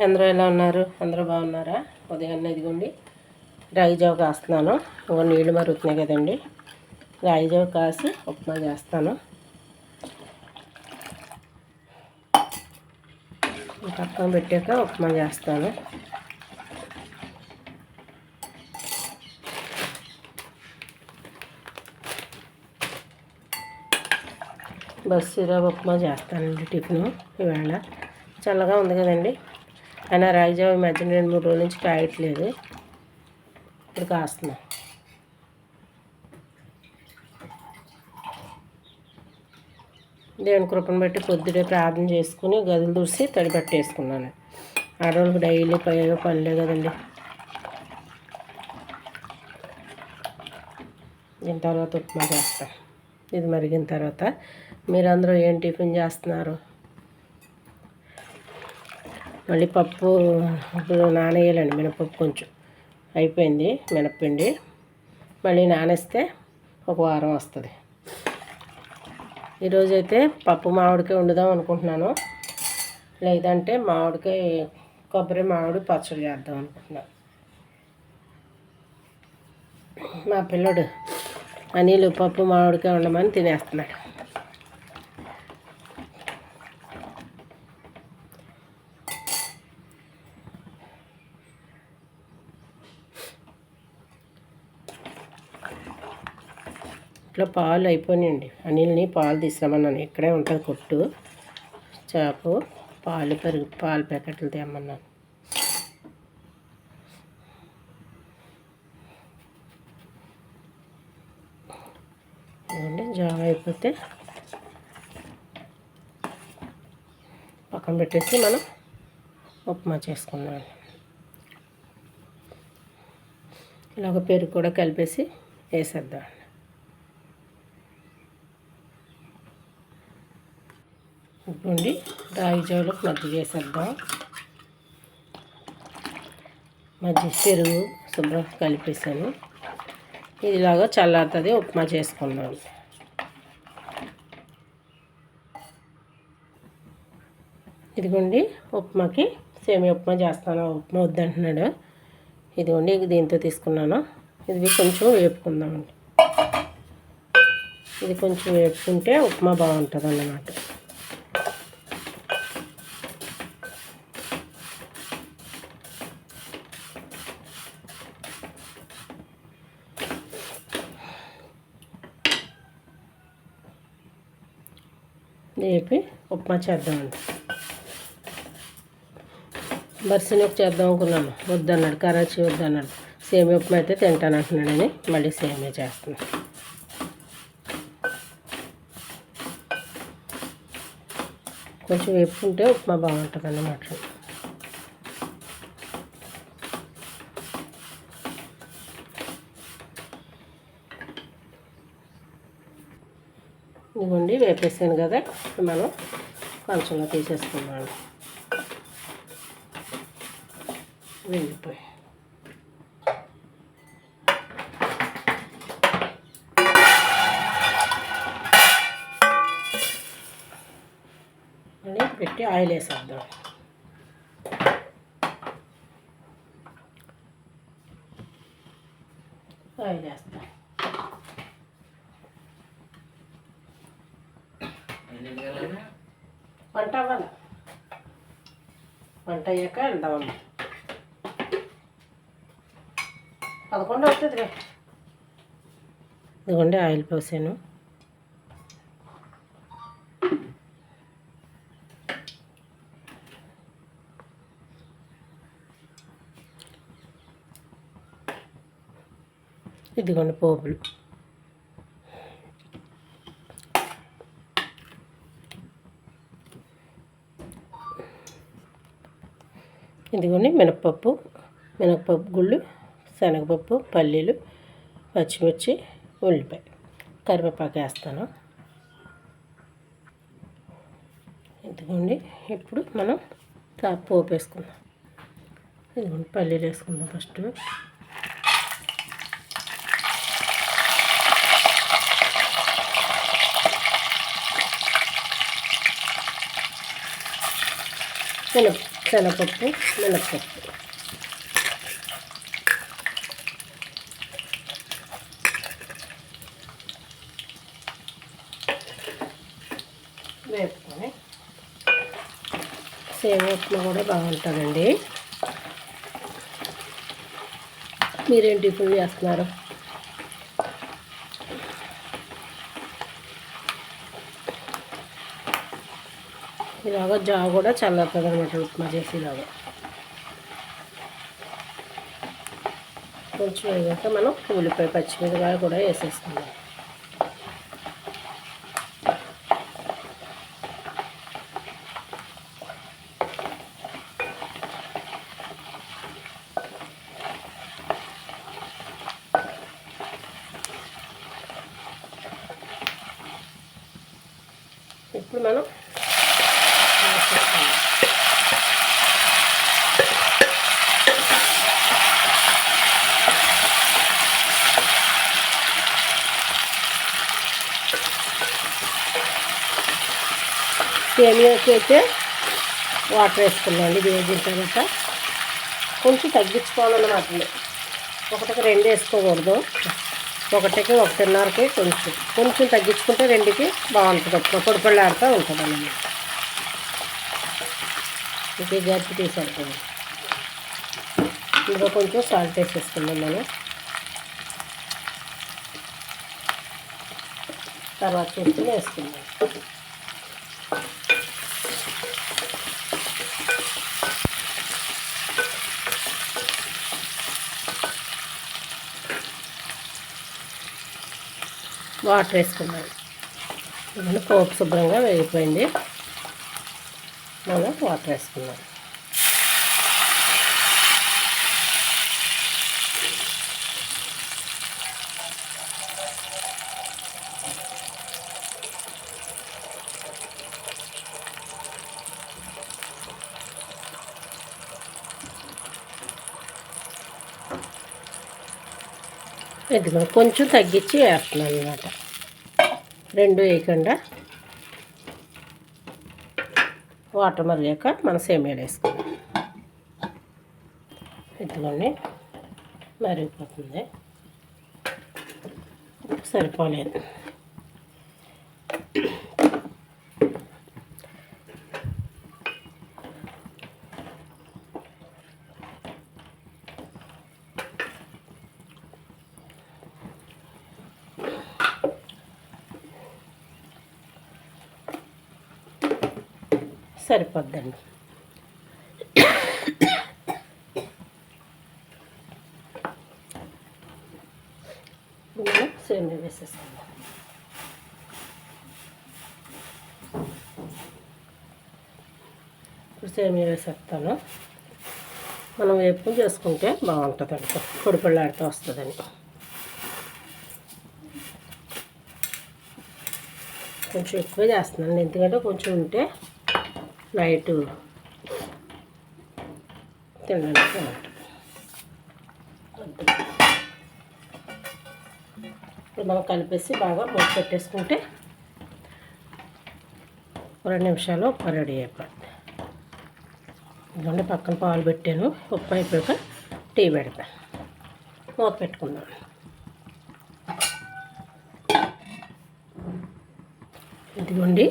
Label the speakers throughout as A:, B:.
A: అందరూ ఎలా ఉన్నారు? అందరూ బాగున్నారా? ఉదయాన్నే ఇదిగోండి రాగి జావ కాస్తున్నాను. ఒక నీళ్ళు మరుగుతున్నాయి కదండి. రాగి జావ కాసి ఉప్మా చేస్తాను. పక్కన పెట్టాక ఉప్మా చేస్తాను. బస్సు ఉప్మా చేస్తానండి టిఫిన్ ఇవాళ. చల్లగా ఉంది కదండి. అయినా రాగి జావ ఈ మధ్యన రెండు మూడు రోజుల నుంచి కాయట్లేదు. ఇప్పుడు కాస్తున్నాం. దేవుని కృపను బట్టి పొద్దుడే ప్రార్థన చేసుకుని గదులు దూసి తడి పట్టేసుకున్నాను. ఆడవాళ్ళకి డైలీ పయ్యో పనిలే కదండి. దీని తర్వాత ఉప్మా చేస్తాం. ఇది మరిగిన తర్వాత మీరందరూ ఏం టిఫిన్ చేస్తున్నారు? మళ్ళీ పప్పు ఇప్పుడు నానేయాలండి మినపప్పు కొంచెం. అయిపోయింది మినప్పిండి. మళ్ళీ నానేస్తే ఒక వారం వస్తుంది. ఈరోజైతే పప్పు మామిడికాయ వండుదాం అనుకుంటున్నాను. లేదంటే మామిడికాయ కొబ్బరి మామిడి పచ్చడి చేద్దాం అనుకుంటున్నాను మా పిల్లడు అనిలు పప్పు మామిడికాయ ఉండమని తినేస్తున్నాడు. ఇంట్లో పాలు అయిపోయినాయండి. అనిల్ని పాలు తీసుకురమ్మన్నాను ఇక్కడే ఉంటుంది కొట్టు. చేప పాలు పెరుగు పాలు ప్యాకెట్లు తేమన్నాను ఇదిగోండి జావ అయిపోతే పక్కన పెట్టేసి మనం ఉప్మా చేసుకున్నాం ఇలాగ పెరుగు కూడా కలిపేసి వేసేద్దాం ఇప్పుడుండి రాగి జావులకు మజ్జి చేసేద్దాం మజ్జి పెరుగు శుభ్రం కలిపేసాను. ఇదిలాగా చల్లారుతుంది ఉప్మా చేసుకున్నాను. ఇదిగోండి ఉప్మాకి సేమియా ఉప్మా చేస్తాను. ఉప్మా వద్దంటున్నాడు. ఇదిగోండి ఇది దీంతో తీసుకున్నాను. ఇది కొంచెం వేపుకుందామండి. ఇది కొంచెం వేపుకుంటే ఉప్మా బాగుంటుంది అన్నమాట వేపి ఉప్మా చేద్దామండి. బర్సినొక చేద్దాం అనుకున్నాను. వద్దన్నాడు కరాచీ వద్దన్నాడు. సేమియా ఉప్మా అయితే తింటాను అంటున్నాడని మళ్ళీ సేమియా చేస్తున్నాను కొంచెం వేపుకుంటే ఉప్మా బాగుంటుంది అన్నమాట ఇవ్వండి వేపేసాను కదా. మనం కొంచెంలో తీసేసుకున్నాను వెళ్ళిపోయి. మళ్ళీ పెట్టి ఆయిల్ వేసేద్దాం. ఆయిల్ వేస్తాం. వంట అవ్వాలి? వంట అయ్యాక వెళ్దామమ్మ పదకొండు వస్తుంది ఇదిగోండి ఆయిల్ పోసాను. ఇదిగోండి పోపులు. ఇదిగోండి మినప్పప్పు మినపప్పు గుళ్ళు శనగపప్పు పల్లీలు పచ్చిమిర్చి ఉల్లిపాయ. కరివేపాకు వేస్తాను. ఇదిగోండి ఇప్పుడు మనం తా- పోపు వేసుకుందాం. ఇదిగోండి పల్లీలు వేసుకుందాం ఫస్ట్. మినప్పప్పు. శనగపప్పు మినప్పప్పు. వేపుకొని సేవ ఉప్మా కూడా బాగుంటుందండి. మీరేం టిఫిన్ చేస్తున్నారు? ఇలాగ జావ కూడా చల్లారుతుంది అనమాట ఉప్మా చేసి ఇలాగ. కొంచెం వేగాక మనం ఉల్లిపాయ పచ్చిమిరపకాయ కూడా వేసేస్తున్నాం ఇప్పుడు మనం సేమియాకి అయితే వాటర్ వేసుకున్నాండి వేగిన తర్వాత కొంచెం తగ్గించుకోవాలన్నమాట ఒకటికి రెండు వేసుకోకూడదు. ఒకటికి ఒకటిన్నరకి కొంచెం కొంచెం తగ్గించుకుంటే రెండుకి బాగుంటుంది. అప్పుడు పొడి పొడిలాడుతూ ఉంటుంది అన్నమాట ఇంకే గట్టి తీసేస్తాను ఇందులో కొంచెం సాల్ట్ వేసేసుకుందాం మనం. తర్వాత చూసుకుని వేసుకుందాం. వాటర్ వేసుకున్నాను. ఇవన్నీ పోపు శుభ్రంగా వేగిపోయింది. మనం వాటర్ వేసుకున్నాం ఇదిగో కొంచెం తగ్గించి వేస్తున్నాను అనమాట రెండు వేయకుండా వాటర్ మరిగాక మన సేమియాలు వేసుకుందాం. ఇదిగోండి మరిగిపోతుంది. సరిపోలేదు. సరిపోద్దండి. ఇప్పుడు మనం సేమియా ఇప్పుడు సేమియా వేసేస్తాను. మనం వేపుకుని చేసుకుంటే బాగుంటుంది అంట పొడి పొడిలాడుతూ వస్తుందని. కొంచెం ఎక్కువ చేస్తున్నాను. ఎందుకంటే కొంచెం ఉంటే నైట్ తినడానికి బాగుంటుంది ఇప్పుడు మనం కలిపేసి బాగా మూత పెట్టేసుకుంటే రెండు నిమిషాలు ఉప్మా రెడీ అయిపోతుంది ఇదిగోండి పక్కన పాలు పెట్టాను. ఉప్మా అయిపోయాక టీ పెడతాను మూత పెట్టుకుందాం. ఇదిగోండి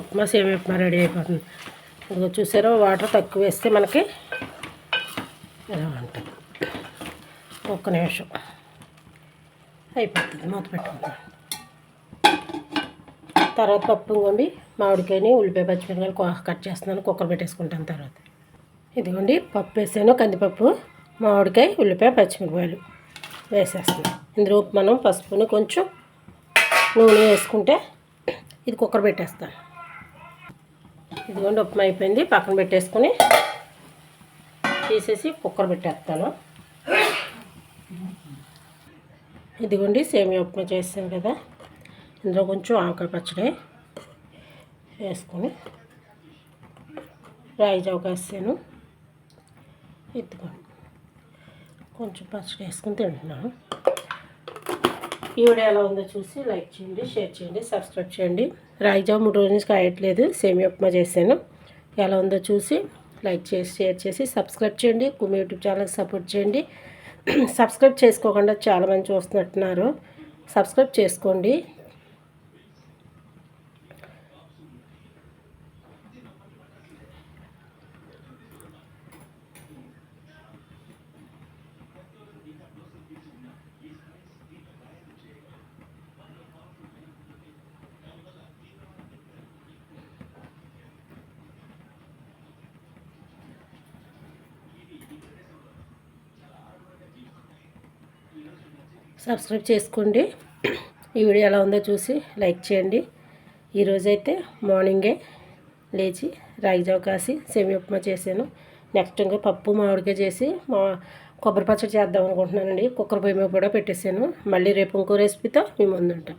A: ఉప్మా సేమ్ ఉప్మా రెడీ అయిపోతుంది. ఇదిగో చూసారో వాటర్ తక్కువ వేస్తే మనకి ఎలా ఉంటుంది? ఒక్క నిమిషం. అయిపోతుంది మూత పెట్టుకుందాం. తర్వాత పప్పు ఇంకోండి మామిడికాయని ఉల్లిపాయ పచ్చిమిరకాయలు కట్ చేస్తున్నాను కుక్కర్ పెట్టేసుకుంటాను తర్వాత. ఇదిగోండి పప్పు వేసాను కందిపప్పు మామిడికాయ ఉల్లిపాయ పచ్చిమిరపకాయలు వేసేస్తున్నాను ఇందులో మనం పసుపుని కొంచెం నూనె వేసుకుంటే ఇది కుక్కర్ పెట్టేస్తాను. ఇదిగోండి ఉప్మా అయిపోయింది. పక్కన పెట్టేసుకొని తీసేసి కుక్కర్ పెట్టేస్తాను. ఇదిగోండి సేమియా ఉప్మా చేసాం కదా. ఇందులో కొంచెం ఆవకాయ పచ్చడి వేసుకొని రాయి చౌక వేసాను ఇదిగోండి కొంచెం పచ్చడి వేసుకుని తింటున్నాను. ఈ వీడియో ఎలా ఉందో చూసి లైక్ చేయండి షేర్ చేయండి సబ్స్క్రైబ్ చేయండి. రాగి మూడు రోజుల నుంచి కాయట్లేదు సేమియా ఉప్మా చేశాను. ఎలా ఉందో చూసి లైక్ చేసి షేర్ చేసి సబ్స్క్రైబ్ చేయండి. కుమి యూట్యూబ్ ఛానల్ సపోర్ట్ చేయండి. సబ్స్క్రైబ్ చేసుకోకుండా చాలామంది చూస్తున్నట్టున్నారు. సబ్స్క్రైబ్ చేసుకోండి. సబ్స్క్రైబ్ చేసుకోండి. ఈ వీడియో ఎలా ఉందో చూసి లైక్ చేయండి. ఈరోజైతే మార్నింగే లేచి రాగిజావ కాసి సెమి ఉప్మా చేశాను. నెక్స్ట్ ఇంకా పప్పు మామిడికాయ చేసి మా కొబ్బరి పచ్చడి చేద్దాం అనుకుంటున్నానండి. కుక్కర్ పొయ్యి మీద కూడా పెట్టేశాను. మళ్ళీ రేపు ఇంకో రెసిపీతో మేము ముందుంటాం.